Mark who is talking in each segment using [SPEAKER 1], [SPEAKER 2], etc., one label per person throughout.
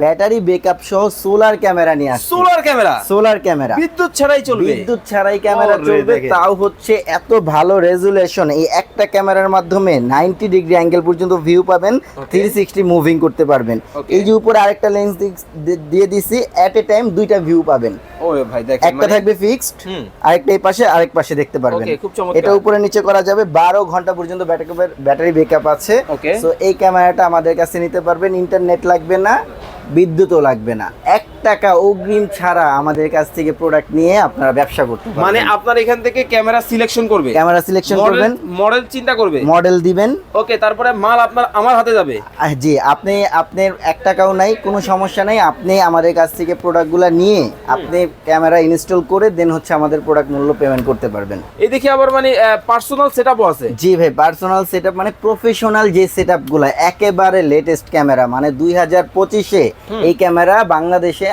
[SPEAKER 1] Battery backup সহ solar camera নিয়ে আসছে।
[SPEAKER 2] Solar camera?
[SPEAKER 1] Solar camera.
[SPEAKER 2] বিদ্যুৎ ছাড়াই চলবে?
[SPEAKER 1] বিদ্যুৎ ছাড়াই ক্যামেরা চলবে। তাও হচ্ছে এত ভালো রেজুলেশন। এই একটা ক্যামেরার মাধ্যমে 90 ডিগ্রি অ্যাঙ্গেল পর্যন্ত ভিউ পাবেন। 360 মুভিং করতে পারবেন। এই যে উপরে আরেকটা লেন্স দিয়ে দিছি এট এ টাইম দুইটা ভিউ পাবেন।
[SPEAKER 2] ওরে ভাই দেখেন
[SPEAKER 1] একটা থাকবে ফিক্সড আরেকটা এই পাশে আরেক পাশে দেখতে পারবেন। এটা উপরে নিচে করা যাবে। বারো ঘণ্টা পর্যন্ত ব্যাটারি ব্যাকআপ আছে. তো এই ক্যামেরাটা আমাদের কাছে নিতে পারবেন। ইন্টারনেট লাগবে না। বিদ্যুৎও লাগবে না। এক টাকা অগ্রিম ছাড়া আমাদের কাছ থেকে প্রোডাক্ট নিয়ে আপনারা ব্যবসা করতে পারবেন।
[SPEAKER 2] মানে আপনার এখান থেকে ক্যামেরা সিলেকশন করবে।
[SPEAKER 1] ক্যামেরা সিলেকশন করবেন।
[SPEAKER 2] মডেল চিন্তা করবে।
[SPEAKER 1] মডেল দিবেন।
[SPEAKER 2] ওকে তারপরে মাল আপনার আমার হাতে যাবে।
[SPEAKER 1] জি আপনি আপনার এক টাকাও নাই কোনো সমস্যা নাই। আপনি আমাদের কাছ থেকে প্রোডাক্টগুলো নিয়ে আপনি ক্যামেরা ইনস্টল করে দেন হচ্ছে আমাদের প্রোডাক্ট মূল্য পেমেন্ট করতে পারবেন।
[SPEAKER 2] এই দেখি আবার মানে পার্সোনাল সেটআপও আছে।
[SPEAKER 1] জি ভাই পার্সোনাল সেটআপ মানে প্রফেশনাল যে সেটআপগুলো একেবারে লেটেস্ট ক্যামেরা মানে দুই হাজার পঁচিশে এই ক্যামেরা বাংলাদেশে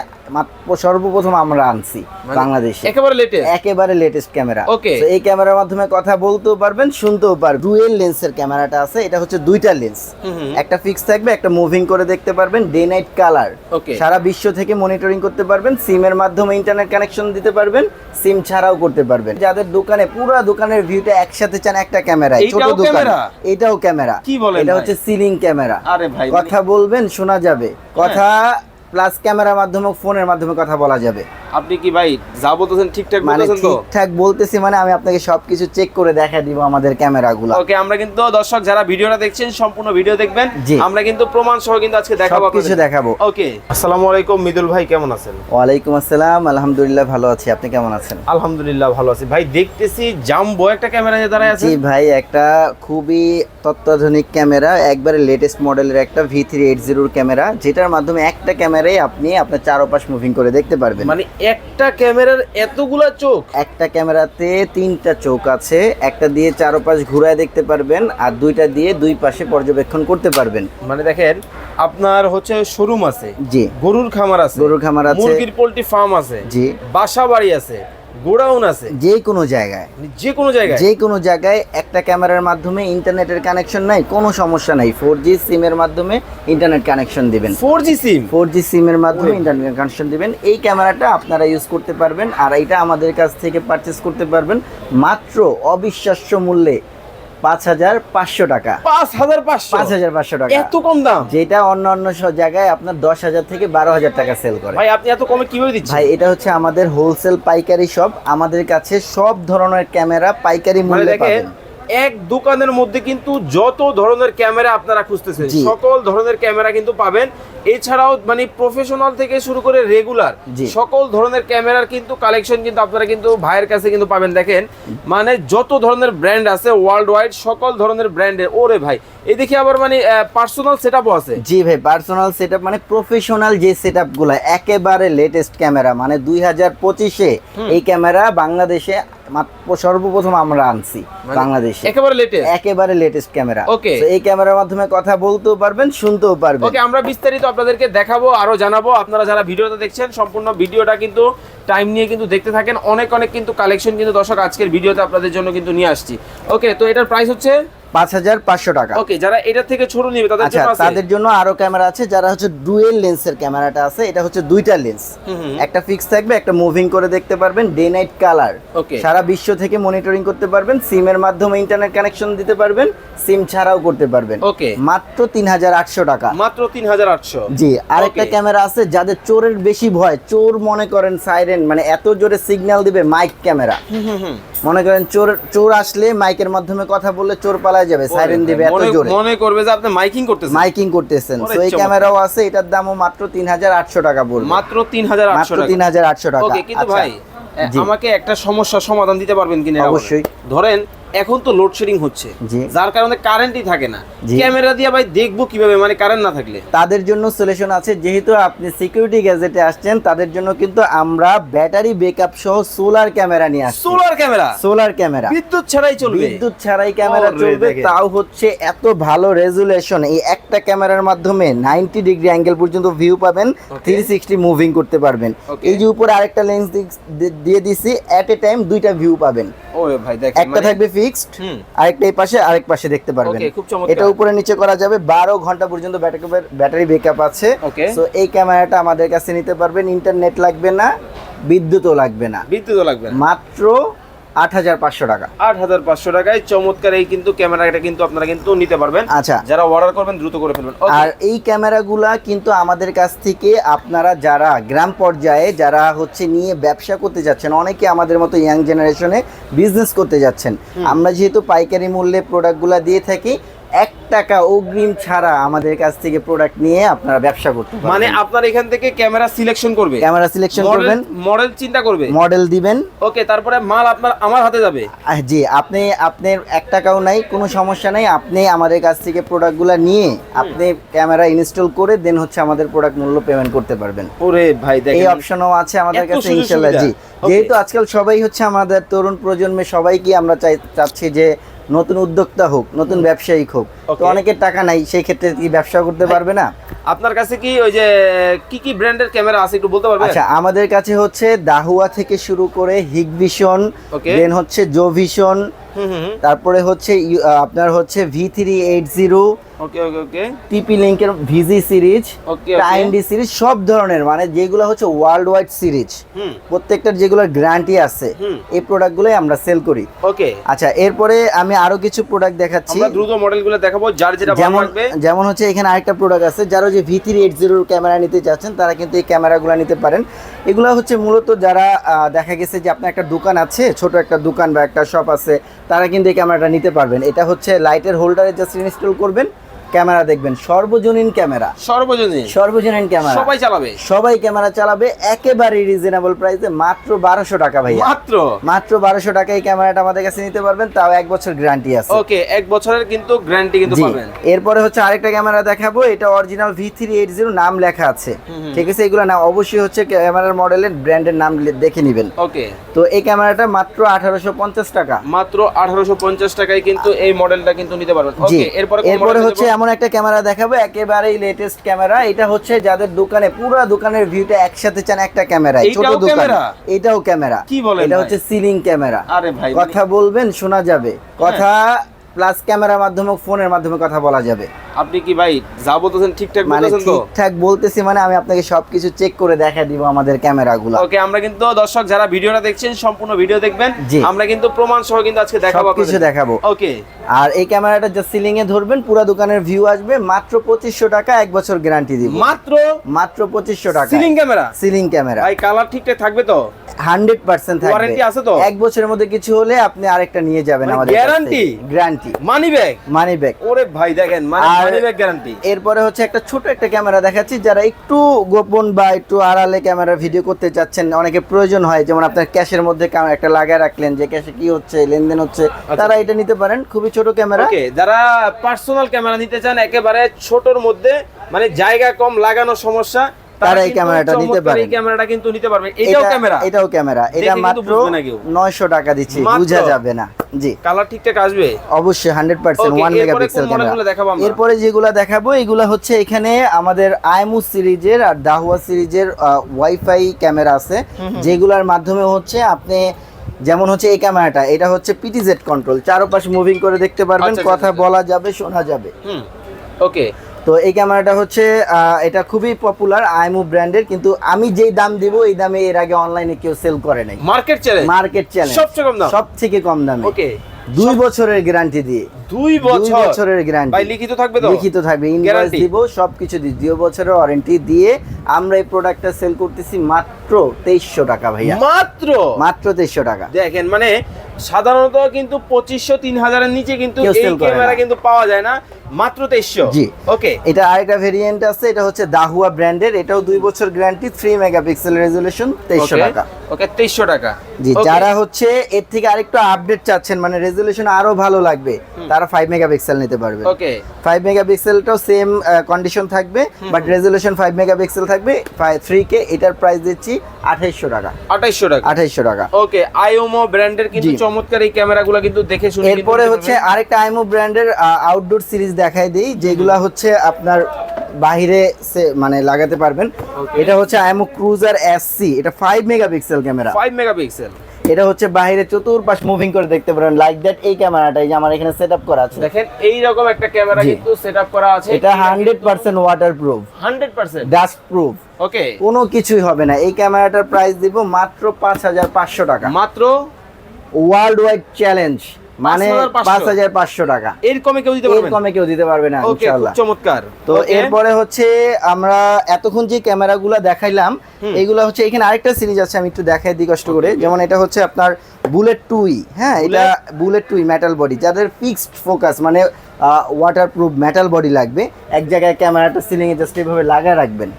[SPEAKER 1] সর্বপ্রথম আমরা আনছি
[SPEAKER 2] মানে
[SPEAKER 1] বাংলাদেশে।
[SPEAKER 2] একেবারে লেটেস্ট
[SPEAKER 1] একেবারে লেটেস্ট ক্যামেরা
[SPEAKER 2] Okay.
[SPEAKER 1] এই ক্যামেরার মাধ্যমে কথা বলতেও পারবেন শুনতেও পারবেন। ডুয়েল লেন্সের ক্যামেরাটা আছে এটা হচ্ছে দুইটা লেন্স। একটা ফিক্স থাকবে একটা মুভিং করে দেখতে পারবেন ডে নাইট কালার সারা বিশ্ব থেকে মনিটরিং করতে পারবেন সিমের মাধ্যমে ইন্টারনেট কানেকশন দিতে পারবেন সিম ছাড়াও করতে পারবেন। যাদের দোকানে পুরো দোকানের ভিউটা একসাথে চান একটা ক্যামেরায় ছোট দোকান। এটাও ক্যামেরা
[SPEAKER 2] কি বলেন
[SPEAKER 1] এটা হচ্ছে সিলিং ক্যামেরা
[SPEAKER 2] আরে ভাই মানে-
[SPEAKER 1] কথা বলবেন শোনা যাবে। কথা প্লাস ক্যামেরার মাধ্যমে ফোনের মাধ্যমে কথা বলা যাবে।
[SPEAKER 2] আপনি কি ভাই যা বলতেছেন ঠিকঠাক
[SPEAKER 1] মানে ঠিকঠাক বলতেছি মানে আমি আপনাকে সবকিছু চেক করে দেখা দিব আমাদের ক্যামেরাগুলো
[SPEAKER 2] ওকে আমরা কিন্তু দর্শক যারা ভিডিওটা দেখছেন সম্পূর্ণ ভিডিও দেখবেন। আমরা কিন্তু প্রমাণ সহ কিন্তু আজকে দেখাবো
[SPEAKER 1] সবকিছু দেখাবো।
[SPEAKER 2] ওকে আসসালামু আলাইকুম মিদুল ভাই কেমন আছেন?
[SPEAKER 1] ওয়ালাইকুম আসসালাম আলহামদুলিল্লাহ ভালো আছি। আপনি কেমন আছেন?
[SPEAKER 2] আলহামদুলিল্লাহ ভালো আছি। ভাই দেখতেছি জাম্বো একটা ক্যামেরা নিয়ে দাঁড়ায় আছে।
[SPEAKER 1] জি ভাই একটা খুবই তত্ত্বাধুনিক ক্যামেরা একবারে লেটেস্ট মডেলের একটা ভি থ্রি এইট জিরোর ক্যামেরা যেটার মাধ্যমে একটা ক্যামেরায় আপনি আপনার চারপাশ মুভিং করে দেখতে পারবেন।
[SPEAKER 2] মানে একটা ক্যামেরার এতগুলা চোখ?
[SPEAKER 1] একটা ক্যামেরাতে তিনটা চোখ আছে একটা দিয়ে চারপাশ ঘুরায় দেখতে পারবেন আর দুইটা দিয়ে দুই পাশে পর্যবেক্ষণ করতে পারবেন।
[SPEAKER 2] মানে দেখেন আপনার হচ্ছে শোরুম আছে
[SPEAKER 1] জি।
[SPEAKER 2] গরুর খামার আছে
[SPEAKER 1] গরুর খামার আছে।
[SPEAKER 2] মুরগির পোল্ট্রি ফার্ম আছে
[SPEAKER 1] জি।
[SPEAKER 2] বাসা বাড়ি আছে গোডাউন আছে।
[SPEAKER 1] যে কোনো জায়গায়।
[SPEAKER 2] যে কোনো জায়গায়।
[SPEAKER 1] যে কোনো জায়গায় একটা ক্যামেরার মাধ্যমে ইন্টারনেটের কানেকশন নাই কোনো সমস্যা নাই। ফোর জি সিমের মাধ্যমে ইন্টারনেট কানেকশন দিবেন।
[SPEAKER 2] Four G SIM
[SPEAKER 1] four G সিমের মাধ্যমে ইন্টারনেট কানেকশন দিবেন। এই ক্যামেরাটা আপনারা ইউজ করতে পারবেন আর এটা আমাদের কাছ থেকে পারচেস করতে পারবেন। মাত্র অবিশ্বাস্য মূল্যে পাঁচ হাজার পাঁচশো টাকা।
[SPEAKER 2] পাঁচ হাজার পাঁচশো?
[SPEAKER 1] পাঁচ হাজার পাঁচশো টাকা।
[SPEAKER 2] এত কম দাম?
[SPEAKER 1] যেটা অন্য অন্য সব জায়গায় আপনার দশ হাজার থেকে বারো হাজার টাকা সেল করে।
[SPEAKER 2] ভাই আপনি এত কমে কীভাবে দিচ্ছেন?
[SPEAKER 1] ভাই এটা হচ্ছে আমাদের হোলসেল পাইকারি শপ আমাদের কাছে সব ধরনের ক্যামেরা পাইকারি
[SPEAKER 2] মানে
[SPEAKER 1] মূল্যে পাবেন।
[SPEAKER 2] এক দোকানের মধ্যে কিন্তু যত ধরনের ক্যামেরা আপনারা খুঁজতেছেন সকল ধরনের ক্যামেরা কিন্তু পাবেন। এছাড়াও মানে প্রফেশনাল থেকে শুরু করে রেগুলার। সকল ধরনের ক্যামেরার কিন্তু কালেকশন কিন্তু আপনারা কিন্তু ভাইয়ের কাছে কিন্তু পাবেন। দেখেন মানে যত ধরনের ব্র্যান্ড আছে ওয়ার্ল্ড ওয়াইড সকল ধরনের ব্র্যান্ডের ওরে ভাই এই দেখি আবার মানে পার্সোনাল সেটআপও আছে।
[SPEAKER 1] জি ভাই পার্সোনাল সেটআপ মানে প্রফেশনাল যে সেটআপগুলো একেবারে লেটেস্ট ক্যামেরা। মানে দুই হাজার পঁচিশে এই ক্যামেরা বাংলাদেশে সর্বপ্রথম আমরা আনছি
[SPEAKER 2] মানে
[SPEAKER 1] বাংলাদেশে।
[SPEAKER 2] একেবারে লেটেস্ট
[SPEAKER 1] একেবারে লেটেস্ট ক্যামেরা
[SPEAKER 2] ওকে
[SPEAKER 1] এই ক্যামেরার মাধ্যমে কথা বলতেও পারবেন শুনতেও পারবেন।
[SPEAKER 2] ওকে আমরা বিস্তারিত আপনাদেরকে দেখাবো আরও জানাব। আপনারা যারা ভিডিওটা দেখছেন সম্পূর্ণ ভিডিওটা কিন্তু টাইম নিয়ে কিন্তু দেখতে থাকেন। অনেক অনেক কিন্তু কালেকশন কিন্তু দর্শক আজকের ভিডিওতে আপনাদের জন্য কিন্তু নিয়ে আসছি। ওকে তো এটার প্রাইস হচ্ছে
[SPEAKER 1] পাঁচ হাজার পাঁচশো টাকা।
[SPEAKER 2] ওকে যারা এটা থেকে ছোট নিবে তাদের
[SPEAKER 1] আচ্ছা
[SPEAKER 2] জন্য আছে?
[SPEAKER 1] তাদের জন্য আরও ক্যামেরা আছে যারা হচ্ছে ডুয়েল লেন্সের ক্যামেরাটা আছে এটা হচ্ছে দুইটা লেন্স।
[SPEAKER 2] হুম হুম।
[SPEAKER 1] একটা ফিক্স থাকবে একটা মুভিং করে দেখতে পারবেন ডে নাইট কালার. সারা বিশ্ব থেকে মনিটরিং করতে পারবেন সিমের মাধ্যমে ইন্টারনেট কানেকশন দিতে পারবেন সিম ছাড়াও করতে পারবেন।
[SPEAKER 2] Okay.
[SPEAKER 1] মাত্র তিন হাজার আটশো টাকা।
[SPEAKER 2] মাত্র তিন হাজার আটশো।
[SPEAKER 1] জি আরেকটা ক্যামেরা আছে যাদের চোরের বেশি ভয় চোর মনে করেন সাইরেন মানে এত জোরে সিগন্যাল দিবে মাইক ক্যামেরা। মনে করেন চোর চোর আসলে মাইকের মাধ্যমে কথা বললে চোর পালায় যাবে সাইরেন দিবে এত জোরে।
[SPEAKER 2] মনে করবে যে আপনি মাইকিং করতেছেন।
[SPEAKER 1] মাইকিং করতেছেন। তো এই ক্যামেরাও আছে এটার দামও মাত্র তিন হাজার আটশো টাকা বলব
[SPEAKER 2] মাত্র তিন হাজার আটশো
[SPEAKER 1] মাত্র
[SPEAKER 2] টাকা।
[SPEAKER 1] তিন হাজার আটশো টাকা।
[SPEAKER 2] ওকে কিন্তু
[SPEAKER 1] আচ্ছা।
[SPEAKER 2] ভাই আমাকে একটা সমস্যা সমাধান দিতে পারবেন কিনা
[SPEAKER 1] অবশ্যই।
[SPEAKER 2] ধরেন এখন তো লোডশেডিং হচ্ছে। যার কারণে কারেন্টই থাকে না। ক্যামেরা দিয়ে ভাই দেখব কীভাবে মানে কারেন্ট না থাকলে।
[SPEAKER 1] তাদের জন্য সলিউশন আছে। যেহেতু আপনি সিকিউরিটি গ্যাজেটে আসছেন তাদের জন্য কিন্তু আমরা ব্যাটারি ব্যাকআপ সহ সোলার ক্যামেরা নিয়ে আসছি।
[SPEAKER 2] সোলার ক্যামেরা
[SPEAKER 1] সোলার ক্যামেরা
[SPEAKER 2] বিদ্যুৎ ছাড়াই চলবে।
[SPEAKER 1] বিদ্যুৎ ছাড়াই ক্যামেরা চলবে। তাও হচ্ছে এত ভালো রেজুলেশন এই একটা ক্যামেরার মাধ্যমে 90 ডিগ্রি অ্যাঙ্গেল পর্যন্ত ভিউ পাবেন 360 মুভিং করতে পারবেন। এই যে উপরে আরেকটা লেন্স দিয়ে দিছি এট এ টাইম দুইটা ভিউ পাবেন।
[SPEAKER 2] ওরে ভাই দেখেন
[SPEAKER 1] একটা
[SPEAKER 2] মানে
[SPEAKER 1] থাকবে ফিক্সড আরেকটা এই পাশে আরেক পাশে দেখতে পারবেন। এটা উপরে নিচে করা যাবে বারো ঘণ্টা পর্যন্ত ব্যাটারি ব্যাটারি ব্যাকআপ আছে. তো এই ক্যামেরাটা আমাদের কাছে নিতে পারবেন। ইন্টারনেট লাগবে না বিদ্যুৎও লাগবে না।
[SPEAKER 2] বিদ্যুৎ লাগবে না।
[SPEAKER 1] মাত্র আট হাজার পাঁচশো টাকা।
[SPEAKER 2] আট হাজার পাঁচশো টাকায় চমৎকার এই কিন্তু ক্যামেরাটা কিন্তু আপনারা কিন্তু নিতে পারবেন।
[SPEAKER 1] আচ্ছা।
[SPEAKER 2] যারা অর্ডার করবেন দ্রুত করে ফেলবেন।
[SPEAKER 1] আর এই ক্যামেরাগুলা কিন্তু আমাদের কাছ থেকে আপনারা যারা গ্রাম পর্যায়ে যারা হচ্ছে নিয়ে ব্যবসা করতে যাচ্ছেন অনেকে আমাদের মতো ইয়াং জেনারেশনে বিজনেস করতে যাচ্ছেন। আমরা যেহেতু পাইকারি মূল্যে প্রোডাক্টগুলা দিয়ে থাকি এক টাকা অগ্রিম ছাড়া আমাদের কাছ থেকে প্রোডাক্ট নিয়ে আপনারা ব্যবসা করতে
[SPEAKER 2] মানে
[SPEAKER 1] মানে
[SPEAKER 2] আপনার এখান থেকে ক্যামেরা সিলেকশন করবে।
[SPEAKER 1] ক্যামেরা সিলেকশন করবেন।
[SPEAKER 2] মডেল চিন্তা করবে।
[SPEAKER 1] মডেল দিবেন।
[SPEAKER 2] ওকে তারপরে মাল আপনার আমার হাতে যাবে।
[SPEAKER 1] জি আপনি আপনার এক টাকাও নাই কোনো সমস্যা নাই। আপনি আমাদের কাছ থেকে প্রোডাক্টগুলো নিয়ে আপনি ক্যামেরা ইনস্টল করে দেন হচ্ছে আমাদের প্রোডাক্ট মূল্য পেমেন্ট করতে পারবেন।
[SPEAKER 2] ওরে ভাই
[SPEAKER 1] এই অপশনও আছে আমাদের কাছে
[SPEAKER 2] সুযোগ
[SPEAKER 1] ইনশাল্লাহ জি। যেহেতু আজকাল সবাই হচ্ছে আমাদের তরুণ প্রজন্মে সবাইকে আমরা চাই চাচ্ছি যে নতুন উদ্যোক্তা হোক নতুন ব্যবসায়িক হোক তো অনেকের টাকা নাই সেই ক্ষেত্রে কি ব্যবসা করতে পারবে না?
[SPEAKER 2] আপনার কাছে কি ওই যে কি কি ব্র্যান্ডের ক্যামেরা আছে একটু বলতে পারবেন?
[SPEAKER 1] আচ্ছা আমাদের কাছে হচ্ছে দাহুয়া থেকে শুরু করে হিগভিশন. দেন হচ্ছে জোভিশন তারপরে হচ্ছে আপনার হচ্ছে V three eight zero
[SPEAKER 2] okay okay okay
[SPEAKER 1] TP লিঙ্কের VIGI series
[SPEAKER 2] okay
[SPEAKER 1] time D series সব ধরনের মানে যেগুলো হচ্ছে ওয়ার্ল্ড ওয়াইড সিরিজ প্রত্যেকটার যেগুলোর গ্যারান্টি আছে এই প্রোডাক্টগুলোই আমরা সেল করি।
[SPEAKER 2] ওকে
[SPEAKER 1] আচ্ছা এরপরে আমি আরও কিছু প্রোডাক্ট দেখাচ্ছি।
[SPEAKER 2] আমরা দ্রুত মডেলগুলো দেখাবো যার যেটা ভালো
[SPEAKER 1] যেমন
[SPEAKER 2] লাগবে।
[SPEAKER 1] যেমন হচ্ছে এখানে আরেকটা প্রোডাক্ট আছে যারা যে ভি থ্রি এইট জিরোর ক্যামেরা নিতে চাচ্ছেন তারা কিন্তু এই ক্যামেরাগুলো নিতে পারেন। এগুলো হচ্ছে মূলত যারা দেখা গেছে যে আপনার একটা দোকান আছে ছোট একটা দোকান বা একটা শপ আছে তারা কিন্তু এই ক্যামেরাটা নিতে পারবেন। এটা হচ্ছে লাইটের হোল্ডারে জাস্ট ইনস্টল করবেন। ক্যামেরা দেখবেন সর্বজনীন ক্যামেরা।
[SPEAKER 2] সর্বজনীন।
[SPEAKER 1] সর্বজনীন ক্যামেরা।
[SPEAKER 2] সবাই চালাবে।
[SPEAKER 1] সবাই ক্যামেরা চালাবে একেবারে রিজনেবল প্রাইসে মাত্র বারোশো টাকা ভাইয়া।
[SPEAKER 2] মাত্র?
[SPEAKER 1] মাত্র বারোশো টাকা এই ক্যামেরাটা আমাদের কাছে নিতে পারবেন তাও এক বছর গ্যারান্টি আছে।
[SPEAKER 2] ওকে এক বছরের কিন্তু গ্যারান্টি কিন্তু পাবেন।
[SPEAKER 1] এরপরে হচ্ছে আরেকটা ক্যামেরা দেখাবো এটা original V three eight zero নাম লেখা আছে। ঠিক আছে এগুলো না অবশ্যই হচ্ছে ক্যামেরার মডেলের ব্র্যান্ডের নাম দেখে নেবেন।
[SPEAKER 2] ওকে।
[SPEAKER 1] তো এই ক্যামেরাটা মাত্র আঠারোশো পঞ্চাশ টাকা।
[SPEAKER 2] মাত্র আঠারোশো পঞ্চাশ টাকায় কিন্তু এই মডেলটা কিন্তু নিতে পারবেন। ওকে এরপরে
[SPEAKER 1] এরপরে হচ্ছে? এমন একটা ক্যামেরা দেখাবো একেবারেই লেটেস্ট ক্যামেরা। এটা হচ্ছে যাদের দোকানে পুরো দোকানের ভিউটা একসাথে চান একটা ক্যামেরা ছোট দোকান। এটাও ক্যামেরা।
[SPEAKER 2] কি বলেন
[SPEAKER 1] এটা হচ্ছে সিলিং ক্যামেরা।
[SPEAKER 2] আরে ভাই মানে-
[SPEAKER 1] কথা বলবেন শোনা যাবে। কথা প্লাস ক্যামেরা মাধ্যমে ফোনের মাধ্যমে কথা বলা যাবে।
[SPEAKER 2] আপনি কি ভাই যা বলতেছেন ঠিকঠাক
[SPEAKER 1] মানে
[SPEAKER 2] বলতেছেন তো?
[SPEAKER 1] ঠিকঠাক বলতেছি মানে আমি আপনাকে সবকিছু চেক করে দেখা দিব আমাদের ক্যামেরাগুলো।
[SPEAKER 2] ওকে আমরা কিন্তু দর্শক যারা ভিডিওটা দেখছেন সম্পূর্ণ ভিডিও দেখবেন আমরা কিন্তু প্রমাণ সহ কিন্তু আজকে দেখাবো
[SPEAKER 1] সবকিছু দেখাবো।
[SPEAKER 2] ওকে।
[SPEAKER 1] আর এই ক্যামেরাটা যে সিলিং এ ধরবেন পুরো দোকানের ভিউ আসবে মাত্র পঁচিশশো টাকা এক বছর গ্যারান্টি দিব।
[SPEAKER 2] মাত্র?
[SPEAKER 1] মাত্র পঁচিশশো টাকা।
[SPEAKER 2] সিলিং ক্যামেরা
[SPEAKER 1] সিলিং ক্যামেরা
[SPEAKER 2] ভাই কালার ঠিকঠাক থাকবে তো?
[SPEAKER 1] হান্ড্রেড পার্সেন্ট থাকবে।
[SPEAKER 2] Warranty আছে তো?
[SPEAKER 1] এক বছরের মধ্যে কিছু হলে আপনি আরেকটা নিয়ে যাবেন
[SPEAKER 2] মানে
[SPEAKER 1] আমাদের
[SPEAKER 2] guarantee?
[SPEAKER 1] Guarantee
[SPEAKER 2] money back
[SPEAKER 1] money back
[SPEAKER 2] ওরে ভাই দেখেন মানে
[SPEAKER 1] এরপরে হচ্ছে একটা ছোট একটা ক্যামেরা দেখাচ্ছি যারা একটু গোপন বা একটু আড়ালে ক্যামেরা ভিডিও করতে চাচ্ছেন অনেকে প্রয়োজন হয় যেমন আপনার ক্যাশের মধ্যে একটা লাগায় রাখলেন যে ক্যাশে কি হচ্ছে লেনদেন হচ্ছে তারা এটা নিতে পারেন খুবই ছোট ক্যামেরা।
[SPEAKER 2] যারা পার্সোনাল ক্যামেরা নিতে চান একেবারে ছোটর মধ্যে মানে জায়গা কম লাগানো সমস্যা
[SPEAKER 1] তারা এই ক্যামেরাটা নিতে পারেন।
[SPEAKER 2] এই ক্যামেরাটা কিন্তু নিতে পারবে। এটাও ক্যামেরা।
[SPEAKER 1] এটাও ক্যামেরা। এটা মাত্র
[SPEAKER 2] বুঝবে না কেউ।
[SPEAKER 1] নয়শো টাকা দিচ্ছি? বোঝা যাবে না। জি।
[SPEAKER 2] কালার ঠিকঠাক আসবে?
[SPEAKER 1] অবশ্যই হান্ড্রেড পার্সেন্ট
[SPEAKER 2] Okay,
[SPEAKER 1] ওয়ান
[SPEAKER 2] এরপরে
[SPEAKER 1] মেগাপিক্সেল ক্যামেরা। এরপরে যেগুলো দেখাবো এগুলো হচ্ছে এখানে আমাদের আইমু সিরিজের আর দাহুয়া সিরিজের ওয়াইফাই ক্যামেরা আছে। যেগুলোর মাধ্যমে হচ্ছে আপনি যেমন হচ্ছে এই ক্যামেরাটা এটা হচ্ছে পিটিজেড কন্ট্রোল চারপাশ মুভিং করে দেখতে পারবেন
[SPEAKER 2] আচ্ছা,
[SPEAKER 1] কথা
[SPEAKER 2] আচ্ছা,
[SPEAKER 1] বলা যাবে শোনা যাবে।
[SPEAKER 2] ওকে
[SPEAKER 1] তো এই ক্যামেরাটা হচ্ছে এটা খুবই পপুলার আইমু ব্র্যান্ডের কিন্তু আমি যেই দাম দিব এই দামে এর আগে অনলাইনে কেউ সেল করে নাই।
[SPEAKER 2] মার্কেট চ্যালেঞ্জ
[SPEAKER 1] মার্কেট চ্যালেঞ্জ
[SPEAKER 2] সবচেয়ে কম দাম?
[SPEAKER 1] সব থেকে কম দামে।
[SPEAKER 2] ওকে
[SPEAKER 1] দুই বছরের গ্যারান্টি দিয়ে।
[SPEAKER 2] দুই
[SPEAKER 1] দুই বছরের গ্যারান্টি
[SPEAKER 2] ভাই লিখিত থাকবে তো?
[SPEAKER 1] লিখিত থাকবে। ইনভয়েস দিব সবকিছু দিই দুই বছরের ওয়ারেন্টি দিয়ে আমরা এই প্রোডাক্টটা সেল করতেছি মাত্র তেইশশো টাকা ভাইয়া।
[SPEAKER 2] মাত্র?
[SPEAKER 1] মাত্র তেইশশো টাকা।
[SPEAKER 2] দেখেন মানে সাধারণত কিন্তু পঁচিশশো তিন হাজারের নিচে কিন্তু এই ক্যামেরা কিন্তু পাওয়া যায় না মাত্র তেইশশো।
[SPEAKER 1] জি।
[SPEAKER 2] ওকে।
[SPEAKER 1] এটা আরেকটা ভেরিয়েন্ট আছে এটা হচ্ছে দাহুয়া ব্র্যান্ডের এটাও দুই বছর গ্যারান্টি থ্রি মেগাপিক্সেল রেজুলেশন তেইশশো টাকা।
[SPEAKER 2] ওকে তেইশশো টাকা।
[SPEAKER 1] জি যারা হচ্ছে এর থেকে আরেকটু আপডেট চাচ্ছেন মানে রেজুলেশন আরও ভালো লাগবে তারা ফাইভ মেগাপিক্সেল নিতে পারবে।
[SPEAKER 2] ওকে।
[SPEAKER 1] ফাইভ মেগাপিক্সেলটাও সেম কন্ডিশন থাকবে বাট রেজুলেশন ফাইভ মেগাপিক্সেল থাকবে থ্রি কে এটার প্রাইস দিচ্ছি আঠাইশশো টাকা।
[SPEAKER 2] আঠাইশশো টাকা।
[SPEAKER 1] আঠাইশশো টাকা।
[SPEAKER 2] ওকে আইওমো ব্র্যান্ডের কিন্তু। চমৎকার এই ক্যামেরাগুলো কিন্তু দেখে শুনে
[SPEAKER 1] এরপরে হচ্ছে আরেকটা আইমো ব্র্যান্ডের আউটডোর সিরিজ দেখাই দিই যেগুলা হচ্ছে আপনার বাইরে সে- মানে লাগাতে পারবেন। এটা হচ্ছে আইমো ক্রুজার এসসি এটা ফাইভ মেগাপিক্সেল ক্যামেরা।
[SPEAKER 2] 5 মেগাপিক্সেল
[SPEAKER 1] এটা হচ্ছে বাইরে চতুর্পাশ মুভিং করে দেখতে পারেন লাইক দ্যাট এই ক্যামেরাটা এই যে আমার এখানে সেট আপ করা আছে।
[SPEAKER 2] দেখেন এই রকম একটা ক্যামেরা। কিন্তু সেটআপ করা আছে।
[SPEAKER 1] এটা hundred percent waterproof
[SPEAKER 2] 100%
[SPEAKER 1] dustproof
[SPEAKER 2] okay
[SPEAKER 1] কোনো কিছুই হবে না। এই ক্যামেরাটার প্রাইস দিব মাত্র পাঁচ হাজার পাঁচশো টাকা।
[SPEAKER 2] মাত্র
[SPEAKER 1] ওয়ার্ল্ড ওয়াইড চ্যালেঞ্জ মানে পাঁচ হাজার পাঁচশো। টাকা।
[SPEAKER 2] এর কমে কেউ দিতে পারবে
[SPEAKER 1] কমে কেউ দিতে পারবে না ইনশাআল্লাহ।
[SPEAKER 2] চমৎকার।
[SPEAKER 1] তো এরপরে হচ্ছে আমরা এতক্ষণ যে ক্যামেরাগুলো দেখাইলাম। এগুলো হচ্ছে এখানে আরেকটা সিরিজ আছে আমি একটু দেখাই দিই কষ্ট করে। যেমন এটা হচ্ছে আপনার বুলেট টুই হ্যাঁ এটা bullet two E metal body যাদের ফিক্সড ফোকাস মানে ওয়াটার প্রুফ মেটাল বডি লাগবে। এক জায়গায় ক্যামেরাটা সিলিং এ জাস্ট এইভাবে লাগায় রাখবেন।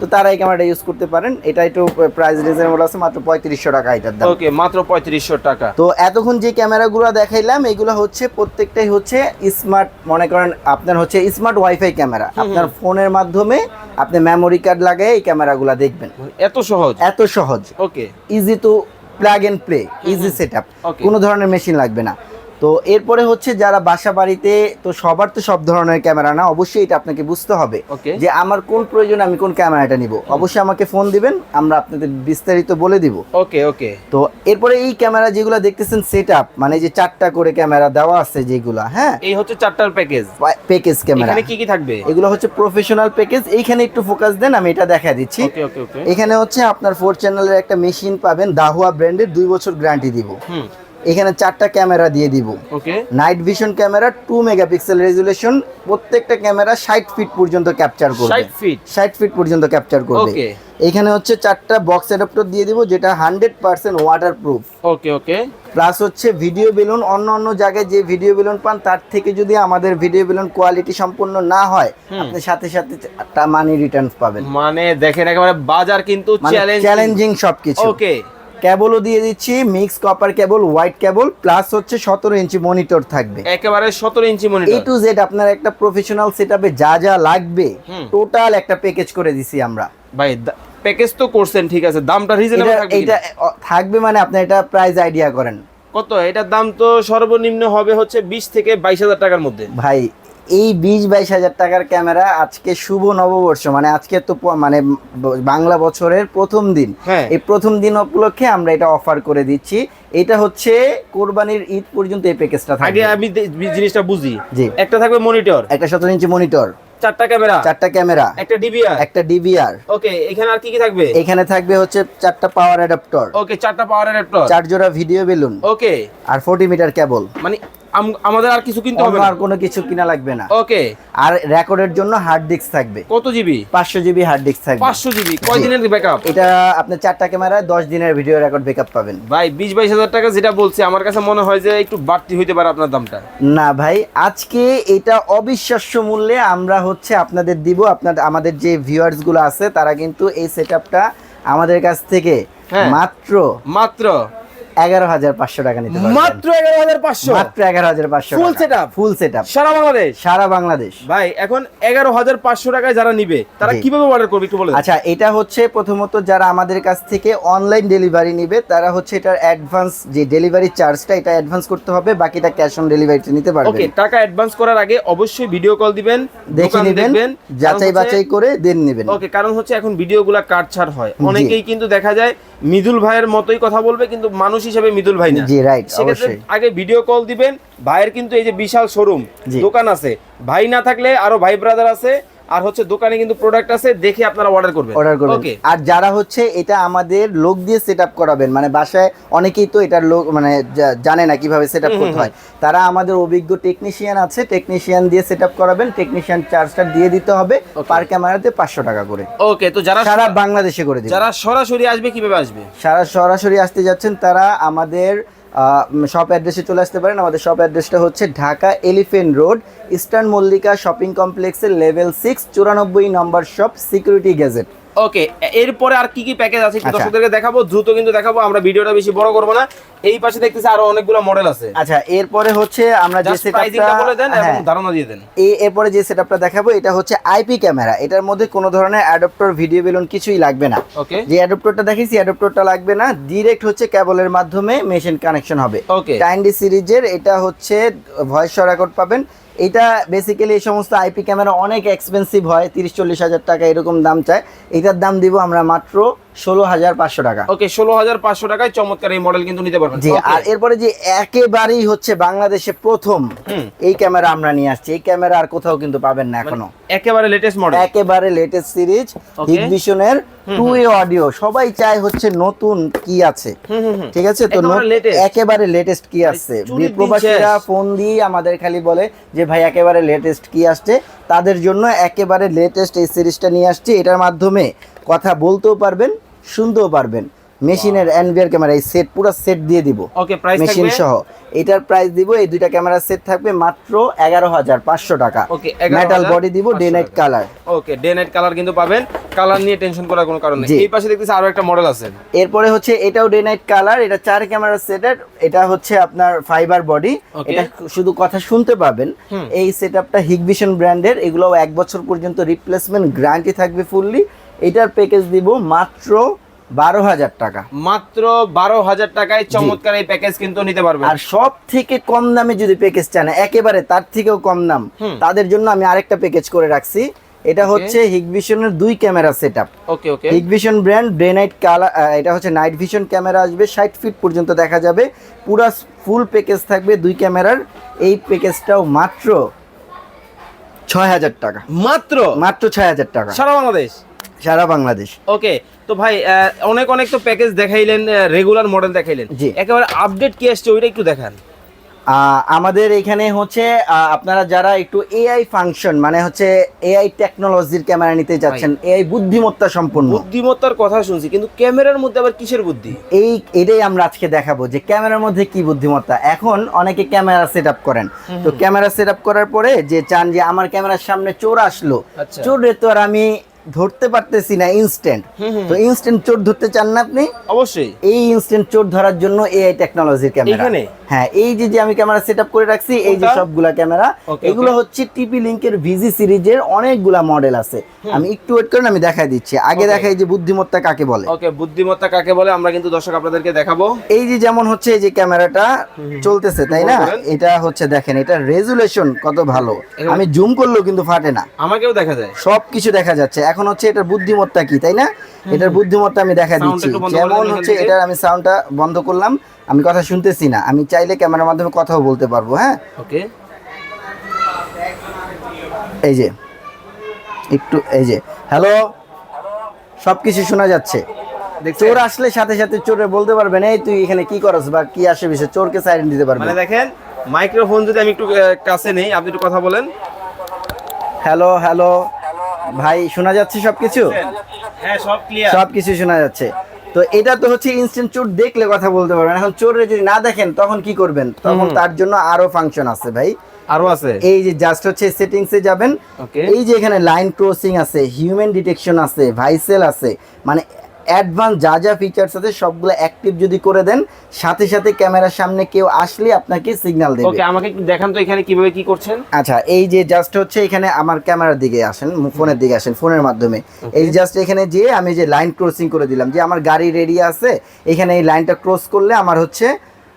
[SPEAKER 1] তো তারা এই ক্যামেরাটা ইউজ করতে পারেন। এটা একটু প্রাইস রিজনেবল আছে মাত্র পঁয়ত্রিশশো টাকা এটার দাম।
[SPEAKER 2] ওকে মাত্র পঁয়ত্রিশশো টাকা।
[SPEAKER 1] তো এতক্ষণ যে ক্যামেরাগুলো দেখাইলাম এগুলো হচ্ছে প্রত্যেকটাই হচ্ছে স্মার্ট মনে করেন আপনার হচ্ছে স্মার্ট ওয়াইফাই ক্যামেরা। আপনার ফোনের মাধ্যমে আপনি মেমোরি কার্ড লাগাই এই ক্যামেরাগুলো দেখবেন।
[SPEAKER 2] এত সহজ?
[SPEAKER 1] এত সহজ।
[SPEAKER 2] Okay.
[SPEAKER 1] Easy to plug and play easy set up কোনো ধরনের মেশিন লাগবে না। তো এরপরে হচ্ছে যারা বাসা বাড়িতে তো সবার তো সব ধরনের ক্যামেরা না অবশ্যই এটা আপনাকে বুঝতে হবে. যে আমার কোন প্রয়োজনে আমি কোন ক্যামেরাটা নিব। অবশ্যই আমাকে ফোন দিবেন আমরা আপনাদের বিস্তারিত বলে দিব।
[SPEAKER 2] ওকে ওকে।
[SPEAKER 1] তো এরপরে এই ক্যামেরা যেগুলো দেখতেছেন সেট মানে যে চারটা করে ক্যামেরা দেওয়া আছে যেগুলা হ্যাঁ?
[SPEAKER 2] এই হচ্ছে চারটার প্যাকেজ
[SPEAKER 1] প্যাকেজ ক্যামেরা।
[SPEAKER 2] এখানে কি কি থাকবে?
[SPEAKER 1] এগুলো হচ্ছে প্রফেশনাল প্যাকেজ এইখানে একটু ফোকাস দেন আমি এটা দেখা দিচ্ছি।
[SPEAKER 2] ওকে ওকে ওকে।
[SPEAKER 1] এখানে হচ্ছে আপনার ফোর চ্যানেলের একটা মেশিন পাবেন দাহুয়া ব্র্যান্ডের দুই বছর গ্যারান্টি দিব।
[SPEAKER 2] হুম।
[SPEAKER 1] এখানে চারটা ক্যামেরা দিয়ে দিব।
[SPEAKER 2] Okay.
[SPEAKER 1] Night vision camera two megapixel resolution প্রত্যেকটা ক্যামেরা ষাট ফিট পর্যন্ত ক্যাপচার করবে।
[SPEAKER 2] 60 ফিট
[SPEAKER 1] ষাট ফিট পর্যন্ত ক্যাপচার করবে. এখানে হচ্ছে চারটা বক্স অ্যাডাপ্টার দিয়ে দিব যেটা hundred percent waterproof
[SPEAKER 2] okay okay.
[SPEAKER 1] Plus হচ্ছে ভিডিও বেলুন অন্য অন্য জায়গায় যে ভিডিও বেলুন পান তার থেকে যদি আমাদের ভিডিও বেলুন কোয়ালিটি সম্পূর্ণ না হয় আপনি সাথে সাথে মানি রিটার্ন পাবেন।
[SPEAKER 2] মানে দেখেন একেবারে বাজার কিন্তু
[SPEAKER 1] মানে
[SPEAKER 2] চ্যালেঞ্জ
[SPEAKER 1] চ্যালেঞ্জিং সবকিছু।
[SPEAKER 2] ওকে।
[SPEAKER 1] কেবলও দিয়ে দিচ্ছি mix copper cable white cable plus হচ্ছে সতেরো ইঞ্চি মনিটর থাকবে।
[SPEAKER 2] একেবারে 17 inch monitor A
[SPEAKER 1] to Z আপনার একটা প্রফেশনাল সেটআপে যা যা লাগবে টোটাল একটা প্যাকেজ করে দিছি আমরা।
[SPEAKER 2] ভাই প্যাকেজ তো করছেন ঠিক আছে দামটা রিজনেবল থাকবে
[SPEAKER 1] এটা থাকবে মানে আপনি এটা প্রাইস আইডিয়া করেন।
[SPEAKER 2] কত? এটার দাম তো সর্বনিম্ন হবে হচ্ছে 20 থেকে 22000 টাকার মধ্যে।
[SPEAKER 1] ভাই এই বিশ বাইশ হাজার টাকার ক্যামেরা আজকে শুভ নববর্ষ মানে আজকে তো মানে বাংলা বছরের প্রথম দিন।
[SPEAKER 2] হ্যাঁ।
[SPEAKER 1] এই প্রথম দিন উপলক্ষে আমরা এটা অফার করে দিচ্ছি। এটা হচ্ছে কোরবানির ঈদ পর্যন্ত এই প্যাকেজটা
[SPEAKER 2] আগে
[SPEAKER 1] থাকবে।
[SPEAKER 2] আমি জিনিসটা বুঝি।
[SPEAKER 1] জি।
[SPEAKER 2] একটা থাকবে মনিটর
[SPEAKER 1] একটা সতেরো ইঞ্চি মনিটর
[SPEAKER 2] চারটা ক্যামেরা।
[SPEAKER 1] চারটা ক্যামেরা।
[SPEAKER 2] একটা ডিভিআর
[SPEAKER 1] একটা ডিভিআর
[SPEAKER 2] ওকে এখানে আর কি কি থাকবে?
[SPEAKER 1] এখানে থাকবে হচ্ছে চারটা পাওয়ার অ্যাডাপ্টর
[SPEAKER 2] ওকে চারটা পাওয়ার অ্যাডাপ্টার
[SPEAKER 1] চার জোড়া ভিডিও বেলুন
[SPEAKER 2] ওকে।
[SPEAKER 1] আর ফোর্টি মিটার কেবল
[SPEAKER 2] মানে আমাদের আর কিছু কিনতে হবে না?
[SPEAKER 1] আর কোনো কিছু কিনা লাগবে না।
[SPEAKER 2] ওকে।
[SPEAKER 1] আর রেকর্ডের জন্য হার্ড ডিস্ক থাকবে।
[SPEAKER 2] কত জিবি
[SPEAKER 1] পাঁচশো জিবি হার্ড ডিস্ক থাকবে।
[SPEAKER 2] পাঁচশো জিবি কয় দিনের ব্যাকআপ
[SPEAKER 1] এটা আপনি চারটা ক্যামেরায় দশ দিনের ভিডিও রেকর্ড ব্যাকআপ পাবেন।
[SPEAKER 2] ভাই বিশ বাইশ হাজার টাকা যেটা বলছি আমার কাছে মনে হয় যে একটু বাড়তি হইতে পারে আপনার দামটা।
[SPEAKER 1] না ভাই আজকে এটা অবিশ্বাস্য মূল্যে আমরা হচ্ছে আপনাদের দিব। আপনার আমাদের যে ভিউয়ার্সগুলো আছে তারা কিন্তু এই সেটআপটা আমাদের কাছ থেকে
[SPEAKER 2] হ্যাঁ।
[SPEAKER 1] মাত্র
[SPEAKER 2] মাত্র?
[SPEAKER 1] এগারো হাজার পাঁচশো টাকা নিতে
[SPEAKER 2] মাত্র এগারো হাজার পাঁচশো?
[SPEAKER 1] মাত্র এগারো হাজার পাঁচশো
[SPEAKER 2] Full setup?
[SPEAKER 1] ফুল সেট
[SPEAKER 2] সারা বাংলাদেশ?
[SPEAKER 1] সারা বাংলাদেশ।
[SPEAKER 2] ভাই এখন এগারো হাজার পাঁচশো টাকায় যারা নিবে তারা কীভাবে অর্ডার করবে একটু বলে
[SPEAKER 1] আচ্ছা এটা হচ্ছে প্রথমত যারা আমাদের কাছ থেকে অনলাইন ডেলিভারি নিবে তারা হচ্ছে এটার অ্যাডভান্স যে ডেলিভারি চার্জটা এটা অ্যাডভান্স করতে হবে বাকিটা ক্যাশ অন ডেলিভারিতে নিতে
[SPEAKER 2] ওকে টাকা অ্যাডভান্স করার আগে অবশ্যই ভিডিও কল দিবেন
[SPEAKER 1] দেখে নেবেন যাচাই বাছাই করে দেন নেবেন।
[SPEAKER 2] ওকে কারণ হচ্ছে এখন ভিডিওগুলো কাটছাড় হয়। অনেকেই কিন্তু দেখা যায় মিদুল ভাইয়ের মতোই কথা বলবে কিন্তু মানুষ হিসেবে মিদুল ভাই না।
[SPEAKER 1] জি রাইট অবশ্যই।
[SPEAKER 2] আগে ভিডিও কল দিবেন ভাইয়ের কিন্তু এই যে বিশাল শোরুম দোকান আছে। ভাই না থাকলে আরও ভাই ব্রাদার আছে। আর হচ্ছে দোকানে কিন্তু প্রোডাক্ট আছে দেখে আপনারা অর্ডার করবেন।
[SPEAKER 1] অর্ডার করবেন।
[SPEAKER 2] ওকে
[SPEAKER 1] আর যারা হচ্ছে এটা আমাদের লোক দিয়ে সেট আপ করাবেন মানে বাসায় অনেকেই তো এটার লোক মানে জানে না কীভাবে সেট আপ করতে হয়। তারা আমাদের অভিজ্ঞ টেকনিশিয়ান আছে টেকনিশিয়ান দিয়ে সেট আপ করাবেন টেকনিশিয়ান চার্জটা দিয়ে দিতে হবে পার ক্যামেরাতে পাঁচশো টাকা করে।
[SPEAKER 2] ওকে তো যারা
[SPEAKER 1] সারা বাংলাদেশে করে দিবেন
[SPEAKER 2] যারা সরাসরি আসবে কীভাবে আসবে?
[SPEAKER 1] সারা সরাসরি আসতে যাচ্ছেন তারা আমাদের শপ অ্যাড্রেসে চলে আসতে পারেন। আমাদের শপ অ্যাড্রেসটা হচ্ছে Dhaka elephant road eastern Mallika shopping কমপ্লেক্সের লেভেল সিক্স চুরানব্বই নম্বর শপ সিকিউরিটি গ্যাজেট
[SPEAKER 2] ওকে এরপরে আর কি কি প্যাকেজ আছে একটু
[SPEAKER 1] আচ্ছা।
[SPEAKER 2] দর্শকদেরকে দেখাবো। দ্রুত কিন্তু দেখাবো আমরা ভিডিওটা বেশি বড় করব না। এই পাশে দেখতেছি আরও অনেকগুলো মডেল আছে।
[SPEAKER 1] আচ্ছা এরপরে হচ্ছে আমরা যে
[SPEAKER 2] প্রাইসিংটা বলে দেন এবং ধারণা দিয়ে দেন।
[SPEAKER 1] এই এরপরে যে সেটআপটা দেখাবো এটা হচ্ছে আইপি ক্যামেরা এটার মধ্যে কোনো ধরনের অ্যাডাপ্টর ভিডিও বেলুন কিছুই লাগবে না।
[SPEAKER 2] ওকে
[SPEAKER 1] যে অ্যাডাপ্টরটা দেখেছি অ্যাডাপ্টরটা লাগবে না। ডিরেক্ট হচ্ছে কেবলের মাধ্যমে মেশিন কানেকশন হবে।
[SPEAKER 2] ওকে
[SPEAKER 1] টাইনডি সিরিজের এটা হচ্ছে ভয়েস রেকর্ড পাবেন। এটা বেসিক্যালি এই সমস্ত আইপি ক্যামেরা অনেক এক্সপেন্সিভ হয়, তিরিশ চল্লিশ হাজার টাকা এরকম দাম চায়। এটার দাম দিব আমরা মাত্র ষোলো হাজার পাঁচশো টাকা।
[SPEAKER 2] ওকে ষোলো হাজার পাঁচশো টাকায় চমৎকার এই মডেল কিন্তু নিতে পারবেন।
[SPEAKER 1] জি আর এরপরে যে একেবারেই হচ্ছে বাংলাদেশে প্রথম। এই ক্যামেরা আমরা নিয়ে আসছি। এই ক্যামেরা আর কোথাও কিন্তু পাবেন না এখনও।
[SPEAKER 2] একেবারে লেটেস্ট মডেল
[SPEAKER 1] একেবারে লেটেস্ট সিরিজ. হিগভিশনের টু এ অডিও সবাই চায় হচ্ছে নতুন কি আছে। ঠিক আছে? তো
[SPEAKER 2] একেবারে
[SPEAKER 1] লেটেস্ট কি আসছে? প্রবাসীরা ফোন দিয়ে আমাদের খালি বলে যে ভাই একেবারে লেটেস্ট কি আসছে? তাদের জন্য একেবারে লেটেস্ট এই সিরিজটা নিয়ে আসছি। এটার মাধ্যমে কথা বলতেও পারবেন। শুনতেও পারবেন। মেশিনের এনভিআর ক্যামেরা এই সেট পুরো সেট দিয়ে দিব।
[SPEAKER 2] ওকে প্রাইস
[SPEAKER 1] মেশিন সহ। এটার প্রাইস দিব এই দুইটা ক্যামেরা সেট থাকবে মাত্র এগারো হাজার পাঁচশো টাকা।
[SPEAKER 2] Okay, 11,500
[SPEAKER 1] মেটাল বডি দিব day night colour
[SPEAKER 2] okay day night colour কিন্তু পাবেন। কালার নিয়ে টেনশন করার কোনো কারণ নেই। এই পাশে দেখতেছি আরও একটা মডেল আছে।
[SPEAKER 1] এরপরে হচ্ছে এটাও ডে নাইট কালার এটা চার ক্যামেরা সেটের এটা হচ্ছে আপনার ফাইবার বডি এটা শুধু কথা শুনতে পাবেন। এই সেটআপটা হিগভিশন ব্র্যান্ডের এগুলো এক বছর পর্যন্ত রিপ্লেসমেন্ট গ্যারান্টি থাকবে ফুললি এটার প্যাকেজ দিব মাত্র বারো হাজার টাকা।
[SPEAKER 2] মাত্র বারো হাজার টাকায় চমৎকার এই প্যাকেজ কিন্তু নিতে পারবেন।
[SPEAKER 1] আর সব থেকে কম দামে যদি প্যাকেজ চান একেবারে তার থেকেও কম দাম তাদের জন্য আমি আরেকটা প্যাকেজ করে রাখছি। এটা হচ্ছে হিগভিশনের দুই camera setup
[SPEAKER 2] okay okay
[SPEAKER 1] Hikvision brand day night colour এটা হচ্ছে নাইট ভিশন ক্যামেরা আসবে। ষাট ফিট পর্যন্ত দেখা যাবে। পুরা ফুল প্যাকেজ থাকবে দুই ক্যামেরার এই প্যাকেজটাও মাত্র ছয় হাজার টাকা।
[SPEAKER 2] মাত্র?
[SPEAKER 1] মাত্র ছয় হাজার টাকা।
[SPEAKER 2] সারা বাংলাদেশ?
[SPEAKER 1] সারা বাংলাদেশ।
[SPEAKER 2] ওকে তো ভাই অনেক অনেক তো প্যাকেজ দেখাইলেন রেগুলার মডেল দেখাইলেন।
[SPEAKER 1] জি।
[SPEAKER 2] একেবারে আপডেট কি আসছে ওইটা একটু দেখান।
[SPEAKER 1] আমাদের এখানে হচ্ছে আপনারা যারা একটু এআই ফাংশন মানে হচ্ছে এআই টেকনোলজির ক্যামেরা নিতে যাচ্ছেন এআই বুদ্ধিমত্তা সম্পন্ন।
[SPEAKER 2] বুদ্ধিমত্তার কথা শুনছি কিন্তু ক্যামেরার মধ্যে আবার কিসের বুদ্ধি?
[SPEAKER 1] এই এটাই আমরা আজকে দেখাবো যে ক্যামেরার মধ্যে কি বুদ্ধিমত্তা। এখন অনেকে ক্যামেরা সেট আপ করেন তো ক্যামেরা সেট আপ করার পরে যে চান যে আমার ক্যামেরার সামনে চোর আসলো
[SPEAKER 2] আচ্ছা।
[SPEAKER 1] চোরে তো আর আমি ধরতে পারতেছি না ইনস্ট্যান্ট। তো ইনস্ট্যান্ট চোর ধরতে চান না আপনি?
[SPEAKER 2] অবশ্যই।
[SPEAKER 1] এই ইনস্ট্যান্ট চোর ধরার জন্য এআই টেকনোলজির ক্যামেরা? হ্যাঁ এই যে যে আমি ক্যামেরা সেটআপ করে রাখছি এই যে সবগুলা ক্যামেরা এগুলো হচ্ছে টিপি লিংকের ভিজি সিরিজের অনেকগুলা মডেল আছে। আমি একটু ওয়েট করেন আমি দেখাই দিচ্ছি। আগে দেখাই যে বুদ্ধিমত্তা কাকে বলে।
[SPEAKER 2] ওকে বুদ্ধিমত্তা কাকে বলে আমরা কিন্তু দর্শক আপনাদেরকে দেখাবো।
[SPEAKER 1] এই যে যেমন হচ্ছে এই যে ক্যামেরাটা চলতেছে তাই না? এটা হচ্ছে দেখেন এটা রেজুলেশন কত ভালো। আমি জুম করলেও কিন্তু ফাটে না।
[SPEAKER 2] আমাকেও দেখা যায়।
[SPEAKER 1] সব কিছু দেখা যাচ্ছে। এখন হচ্ছে এটার বুদ্ধিমত্তা কি তাই না? এটার বুদ্ধিমত্তা আমি দেখা দিচ্ছি। যেমন হচ্ছে এটার আমি সাউন্ডটা বন্ধ করলাম। আমি কথা শুনতেছি না। আমি চাইলে ক্যামেরার মাধ্যমে কথাও বলতে পারব হ্যাঁ?
[SPEAKER 2] ওকে।
[SPEAKER 1] এই যে একটু এই যে হ্যালো? সব কিছু শোনা যাচ্ছে। চোর আসলে সাথে সাথে চোরে বলতে পারবেন এই তুই এখানে কি করছ বা কি আসে বিষয়? চোরকে সাইরেন দিতে পারবে।
[SPEAKER 2] মানে দেখেন মাইক্রোফোন যদি আমি একটু কাছে নেই আপনি একটু কথা বলেন।
[SPEAKER 1] Hello hello? ভাই শোনা যাচ্ছে সবকিছু?
[SPEAKER 2] হ্যাঁ সব ক্লিয়ার
[SPEAKER 1] সব শোনা যাচ্ছে। তো এটা তো হচ্ছে ইনস্ট্যান্ট চোর দেখলে কথা বলতে পারবেন। এখন চোরে যদি না দেখেন তখন কি করবেন? তখন তার জন্য আরও ফাংশন আছে ভাই।
[SPEAKER 2] আরও আছে?
[SPEAKER 1] এই যে জাস্ট হচ্ছে সেটিংসে যাবেন। এই যে এখানে লাইন ক্রসিং আছে হিউম্যান ডিটেকশন আছে ভাইসেল আছে মানে অ্যাডভান্স যা যা ফিচার্স আছে সবগুলো অ্যাক্টিভ যদি করে দেন সাথে সাথে ক্যামেরার সামনে কেউ আসলে আপনাকে সিগন্যাল দেবে।
[SPEAKER 2] ওকে আমাকে একটু দেখান তো এখানে কীভাবে কি করছেন।
[SPEAKER 1] আচ্ছা এই যে জাস্ট হচ্ছে এখানে আমার ক্যামেরার দিকে আসেন ফোনের দিকে আসেন ফোনের মাধ্যমে। এই জাস্ট এখানে যেয়ে আমি যে লাইন ক্রসিং করে দিলাম যে আমার গাড়ি রেডি আছে এখানে এই লাইনটা ক্রস করলে আমার হচ্ছে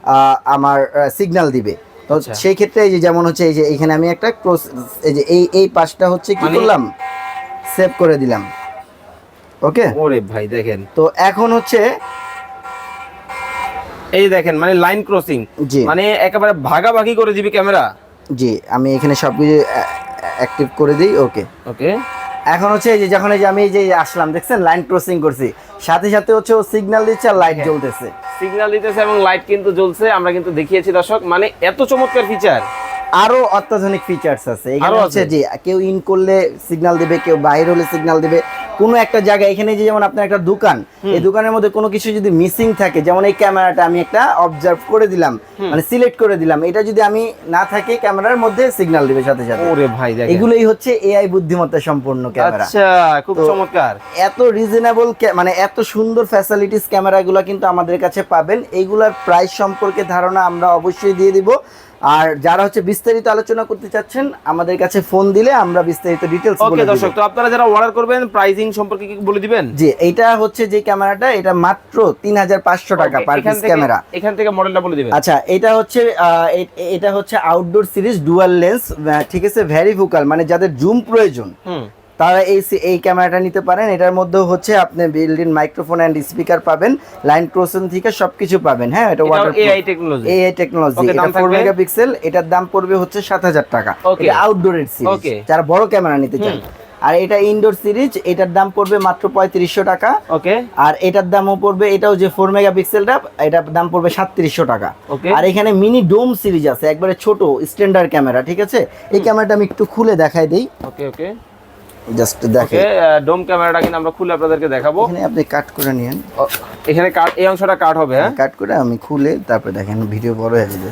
[SPEAKER 1] আহ, আমার সিগন্যাল দিবে। তো
[SPEAKER 2] আচ্ছা।
[SPEAKER 1] সেই ক্ষেত্রে এই যে যেমন হচ্ছে এই যে এখানে আমি একটা ক্রস এই যে এই এই পাশটা হচ্ছে কি
[SPEAKER 2] মানে-
[SPEAKER 1] করলাম? সেভ করে দিলাম। ওকে?
[SPEAKER 2] ওরে ভাই দেখেন।
[SPEAKER 1] তো এখন হচ্ছে
[SPEAKER 2] এই দেখেন মানে লাইন ক্রসিং মানে একেবারে ভাগাভাগি করে দিবি ক্যামেরা
[SPEAKER 1] জি আমি এখানে সব কিছু অ্যাক্টিভ করে দিই ওকে।
[SPEAKER 2] ওকে।
[SPEAKER 1] এখন হচ্ছে এই যে যখন এই যে আমি এই যে আসলাম দেখছেন? লাইন ক্রসিং করছি। সাথে সাথে হচ্ছে ও সিগন্যাল দিচ্ছে আর লাইট জ্বলতেছে।
[SPEAKER 2] সিগন্যাল দিতেছে এবং লাইট কিন্তু জ্বলছে আমরা কিন্তু দেখিয়েছি দর্শক। মানে এত চমৎকার ফিচার
[SPEAKER 1] আরও অত্যাধুনিক ফিচার্স আছে। এখানে হচ্ছে? যে কেউ ইন করলে সিগন্যাল দিবে কেউ বাইরে হলে সিগন্যাল দিবে। কোনো একটা জায়গায় এখানে যে যেমন আপনার একটা দোকান এই দোকানের মধ্যে কোনো কিছু যদি মিসিং থাকে যেমন এই ক্যামেরাটা আমি একটা অবজার্ভ করে দিলাম মানে সিলেক্ট করে দিলাম এটা যদি আমি না থাকে ক্যামেরার মধ্যে সিগন্যাল দিবে সাথে সাথে।
[SPEAKER 2] ওরে ভাই দেখেন।
[SPEAKER 1] এগুলোই হচ্ছে এআই বুদ্ধিমত্তা সম্পন্ন ক্যামেরা
[SPEAKER 2] আচ্ছা খুব চমৎকার।
[SPEAKER 1] এত রিজনেবল মানে এত সুন্দর ফ্যাসিলিটিস ক্যামেরাগুলো কিন্তু আমাদের কাছে পাবেন। এইগুলার প্রাইস সম্পর্কে ধারণা আমরা অবশ্যই দিয়ে দিব। আর যারা হচ্ছে বিস্তারিত আলোচনা করতে চাচ্ছেন আমাদের কাছে ফোন দিলে আমরা বিস্তারিত ডিটেলস
[SPEAKER 2] ওকে দর্শক তো আপনারা যারা অর্ডার করবেন প্রাইসিং সম্পর্কে কি বলে দিবেন?
[SPEAKER 1] জি এটা হচ্ছে যে ক্যামেরাটা এটা মাত্র তিন হাজার পাঁচশো টাকা
[SPEAKER 2] Okay,
[SPEAKER 1] পার পিস ক্যামেরা
[SPEAKER 2] এখান থেকে মডেলটা বলে দিবেন।
[SPEAKER 1] আচ্ছা এটা হচ্ছে এটা হচ্ছে আউটডোর সিরিজ ডুয়াল লেন্স ঠিক আছে ভ্যারি ফোকাল মানে যাদের জুম প্রয়োজন।
[SPEAKER 2] হুম।
[SPEAKER 1] তারা এই এই ক্যামেরাটা নিতে পারেন। এটার মধ্যেও হচ্ছে আপনি বিল্ডিং মাইক্রোফোন অ্যান্ড স্পিকার পাবেন। লাইন ক্রোসন থেকে সবকিছু পাবেন। হ্যাঁ এটা water
[SPEAKER 2] AI technology
[SPEAKER 1] AI technology এটা
[SPEAKER 2] দাম
[SPEAKER 1] ফোর
[SPEAKER 2] থাকবে?
[SPEAKER 1] মেগাপিক্সেল এটার দাম পড়বে হচ্ছে সাত হাজার টাকা।
[SPEAKER 2] Okay.
[SPEAKER 1] এটা আউটডোরের সিরিজ. যারা বড় ক্যামেরা নিতে চান। আর এটা ইনডোর সিরিজ এটার দাম পড়বে মাত্র পঁয়ত্রিশশো টাকা।
[SPEAKER 2] ওকে
[SPEAKER 1] আর এটার দামও পড়বে এটাও যে ফোর মেগাপিক্সেলটা এটার দাম পড়বে সাতত্রিশশো টাকা. আর এখানে মিনি ডোম সিরিজ আছে একবারে ছোট স্ট্যান্ডার্ড ক্যামেরা ঠিক আছে? এই ক্যামেরাটা আমি একটু খুলে দেখাই দিই।
[SPEAKER 2] ওকে ওকে
[SPEAKER 1] জাস্ট দেখে।
[SPEAKER 2] ডোম ক্যামেরাটা কিন্তু আমরা খুলে আপনাদেরকে দেখাবো।
[SPEAKER 1] এখানে আপনি কাট করে নিন
[SPEAKER 2] এখানে কাট এই অংশটা কাট হবে হ্যাঁ?
[SPEAKER 1] কাট করে আমি খুলে তারপরে দেখেন ভিডিও বড় হয়ে যাবে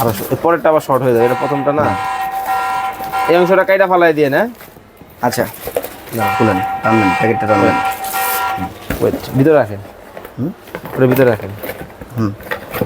[SPEAKER 2] আবার পরেরটা আবার শর্ট হয়ে যাবে এটা প্রথমটা না? এই অংশটা কাইটা ফালাই দিয়ে না
[SPEAKER 1] আচ্ছা না খুলেন টানবেন প্যাকেটটা টানবেন।
[SPEAKER 2] ওয়েট ভিতরে রাখেন।
[SPEAKER 1] হুম?
[SPEAKER 2] ওটা ভিতরে রাখেন।
[SPEAKER 1] হুম।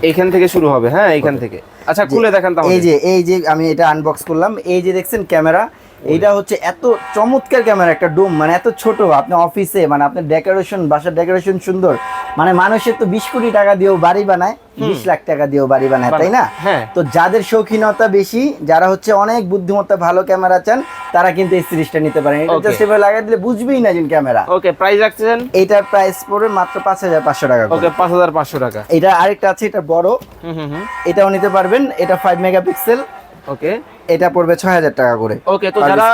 [SPEAKER 2] এইখান থেকে শুরু হবে হ্যাঁ এইখান থেকে। আচ্ছা খুলে দেখান তাহলে।
[SPEAKER 1] এই যে এই যে আমি এটা আনবক্স করলাম এই যে দেখছেন ক্যামেরা এইটা হচ্ছে এত চমৎকার ক্যামেরা একটা ডোম মানে এত ছোট। আপনি অফিসে মানে আপনার ডেকোরেশন বাসার ডেকোরেশন সুন্দর। মানে মানুষের তো বিশ কোটি টাকা দিয়েও বাড়ি বানায় বিশ লাখ টাকা দিয়েও বাড়ি বানায় তাই না?
[SPEAKER 2] হ্যাঁ।
[SPEAKER 1] তো যাদের শৌখিনতা বেশি যারা হচ্ছে অনেক বুদ্ধিমত্তা ভালো ক্যামেরা চান তারা কিন্তু এই সিরিজটা নিতে পারেন। এটা. জাস্ট এভাবে লাগাই দিলে বুঝবেই না যে ক্যামেরা
[SPEAKER 2] ওকে প্রাইস রাখছেন?
[SPEAKER 1] এটার প্রাইস পড়বে মাত্র পাঁচ হাজার পাঁচশো টাকা
[SPEAKER 2] ওকে পাঁচ হাজার পাঁচশো টাকা।
[SPEAKER 1] এটা আরেকটা আছে এটা বড়।
[SPEAKER 2] হুম হুম হুম।
[SPEAKER 1] এটাও নিতে পারবেন। এটা ফাইভ মেগাপিক্সেল
[SPEAKER 2] ওকে।
[SPEAKER 1] এটা পড়বে ছয় হাজার টাকা করে
[SPEAKER 2] ওকে তো যারা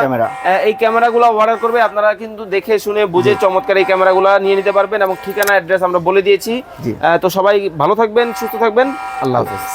[SPEAKER 2] এই ক্যামেরাগুলো অর্ডার করবে আপনারা কিন্তু দেখে শুনে বুঝে চমৎকার এই ক্যামেরাগুলো নিয়ে নিতে পারবেন এবং ঠিকানা অ্যাড্রেস আমরা বলে দিয়েছি। তো সবাই ভালো থাকবেন সুস্থ থাকবেন। আল্লাহ হাফেজ।